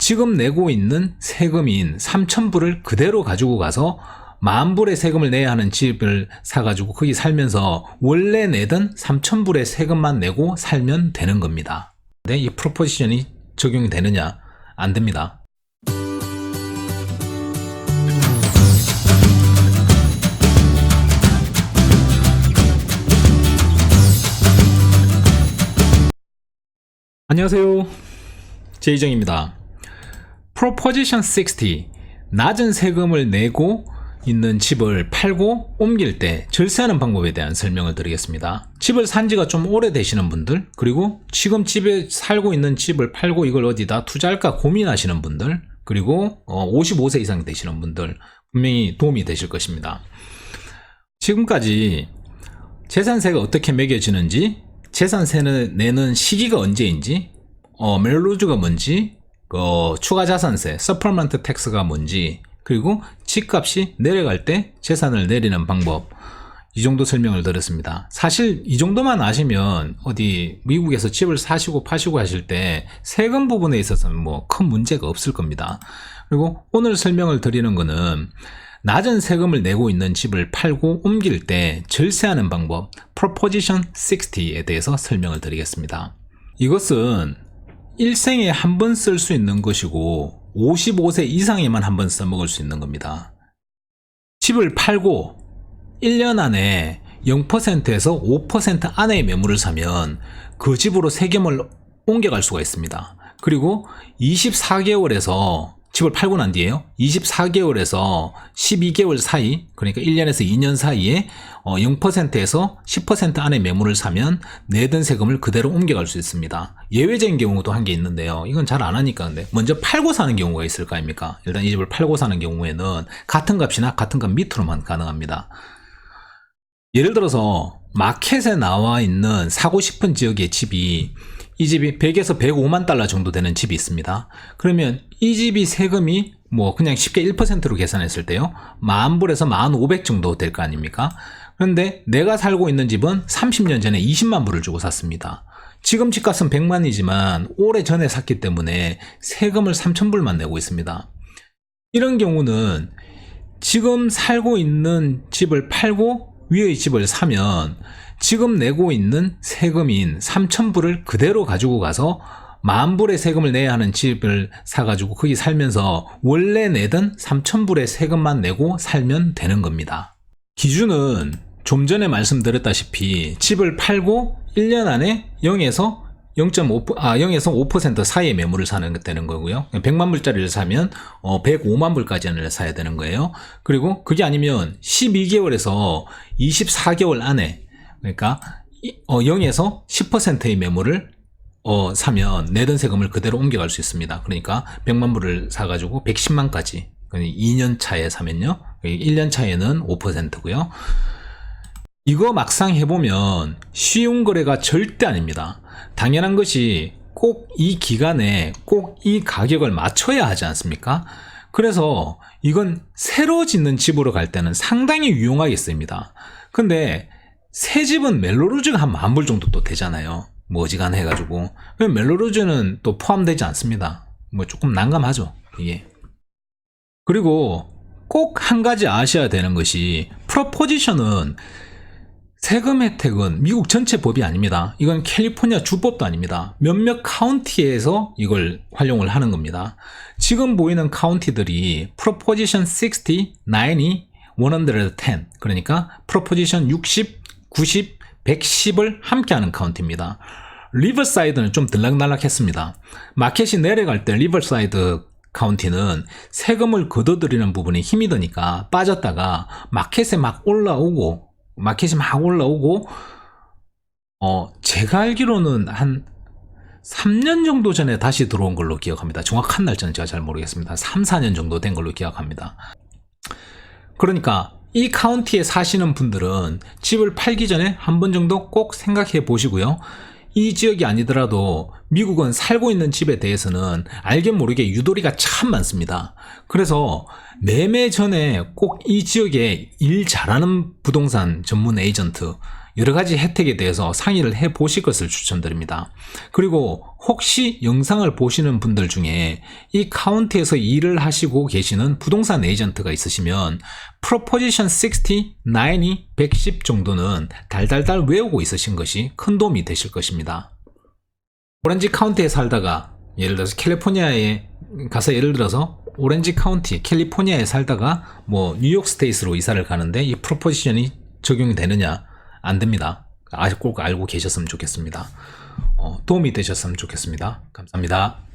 지금 내고 있는 세금인 3,000불을 그대로 가지고 가서 만 불의 세금을 내야 하는 집을 사가지고 거기 살면서 원래 내던 3,000불의 세금만 내고 살면 되는 겁니다. 근데 이 프로포지션이 적용이 되느냐? 안 됩니다. 안녕하세요. 제이정입니다. 프로포지션 60 낮은 세금을 내고 있는 집을 팔고 옮길 때 절세하는 방법에 대한 설명을 드리겠습니다. 집을 산 지가 좀 오래되시는 분들 그리고 지금 집에 살고 있는 집을 팔고 이걸 어디다 투자할까 고민하시는 분들 그리고 55세 이상 되시는 분들 분명히 도움이 되실 것입니다. 지금까지 재산세가 어떻게 매겨지는지 재산세는 내는 시기가 언제인지 어, 멜로주가 뭔지 어, 추가 자산세, 서플먼트 텍스가 뭔지 그리고 집값이 내려갈 때 재산을 내리는 방법 이 정도 설명을 드렸습니다. 사실 이 정도만 아시면 어디 미국에서 집을 사시고 파시고 하실 때 세금 부분에 있어서는 뭐 큰 문제가 없을 겁니다. 그리고 오늘 설명을 드리는 거는 낮은 세금을 내고 있는 집을 팔고 옮길 때 절세하는 방법 Proposition 60에 대해서 설명을 드리겠습니다. 이것은 일생에 한 번 쓸 수 있는 것이고 55세 이상에만 한 번 써먹을 수 있는 겁니다. 집을 팔고 1년 안에 0%에서 5% 안의 매물을 사면 그 집으로 세금을 옮겨갈 수가 있습니다. 그리고 24개월에서 집을 팔고 난 뒤에요. 24개월에서 12개월 사이, 그러니까 1년에서 2년 사이에 0%에서 10% 안의 매물을 사면 내던 세금을 그대로 옮겨갈 수 있습니다. 예외적인 경우도 한 게 있는데요. 이건 잘 안 하니까 근데 먼저 팔고 사는 경우가 있을 거 아닙니까? 일단 이 집을 팔고 사는 경우에는 같은 값이나 같은 값 밑으로만 가능합니다. 예를 들어서 마켓에 나와 있는 사고 싶은 지역의 집이 이 집이 100에서 105만 달러 정도 되는 집이 있습니다. 그러면 이 집이 세금이 뭐 그냥 쉽게 1%로 계산했을 때요. 만 불에서 만 500 정도 될 거 아닙니까? 그런데 내가 살고 있는 집은 30년 전에 20만 불을 주고 샀습니다. 지금 집값은 100만이지만 오래 전에 샀기 때문에 세금을 3,000불만 내고 있습니다. 이런 경우는 지금 살고 있는 집을 팔고 위의 집을 사면 지금 내고 있는 세금인 3,000불을 그대로 가지고 가서 만불의 세금을 내야 하는 집을 사가지고 거기 살면서 원래 내던 3,000불의 세금만 내고 살면 되는 겁니다. 기준은 좀 전에 말씀드렸다시피 집을 팔고 1년 안에 0에서 0.5, 아, 0에서 5% 사이의 매물을 사는 게 되는 거고요. 100만 불짜리를 사면, 어, 105만 불까지는 사야 되는 거예요. 그리고 그게 아니면 12개월에서 24개월 안에, 그러니까, 어, 0에서 10%의 매물을 어, 사면 내던 세금을 그대로 옮겨갈 수 있습니다. 그러니까 100만 불을 사가지고 110만까지 2년 차에 사면요. 1년 차에는 5%고요. 이거 막상 해보면 쉬운 거래가 절대 아닙니다. 당연한 것이 꼭 이 기간에 꼭 이 가격을 맞춰야 하지 않습니까? 그래서 이건 새로 짓는 집으로 갈 때는 상당히 유용하겠습니다. 근데 새 집은 멜로루즈가 한 만 불 정도 또 되잖아요. 뭐 어지간 해가지고. 멜로루즈는 또 포함되지 않습니다. 뭐 조금 난감하죠. 이게. 그리고 꼭 한 가지 아셔야 되는 것이 프로포지션은 세금 혜택은 미국 전체 법이 아닙니다. 이건 캘리포니아 주법도 아닙니다. 몇몇 카운티에서 이걸 활용을 하는 겁니다. 지금 보이는 카운티들이 프로포지션 60, 90, 110 그러니까 프로포지션 60, 90, 110을 함께하는 카운티입니다. 리버사이드는 좀 들락날락했습니다. 마켓이 내려갈 때 리버사이드 카운티는 세금을 걷어들이는 부분에 힘이 드니까 빠졌다가 마켓에 막 올라오고 마켓이 막 올라오고 어 제가 알기로는 한 3년 정도 전에 다시 들어온 걸로 기억합니다. 정확한 날짜는 제가 잘 모르겠습니다. 3, 4년 정도 된 걸로 기억합니다. 그러니까 이 카운티에 사시는 분들은 집을 팔기 전에 한 번 정도 꼭 생각해 보시고요. 이 지역이 아니더라도 미국은 살고 있는 집에 대해서는 알게 모르게 유도리가 참 많습니다. 그래서 매매 전에 꼭 이 지역에 일 잘하는 부동산 전문 에이전트 여러 가지 혜택에 대해서 상의를 해 보실 것을 추천드립니다. 그리고 혹시 영상을 보시는 분들 중에 이 카운티에서 일을 하시고 계시는 부동산 에이전트가 있으시면 프로포지션 60, 90, 110 정도는 달달달 외우고 있으신 것이 큰 도움이 되실 것입니다. 오렌지 카운티에 살다가 예를 들어서 캘리포니아에 가서 예를 들어서 오렌지 카운티, 캘리포니아에 살다가 뭐 뉴욕 스테이스로 이사를 가는데 이 프로포지션이 적용이 되느냐? 안 됩니다. 아꼭 알고 계셨으면 좋겠습니다. 어, 도움이 되셨으면 좋겠습니다. 감사합니다.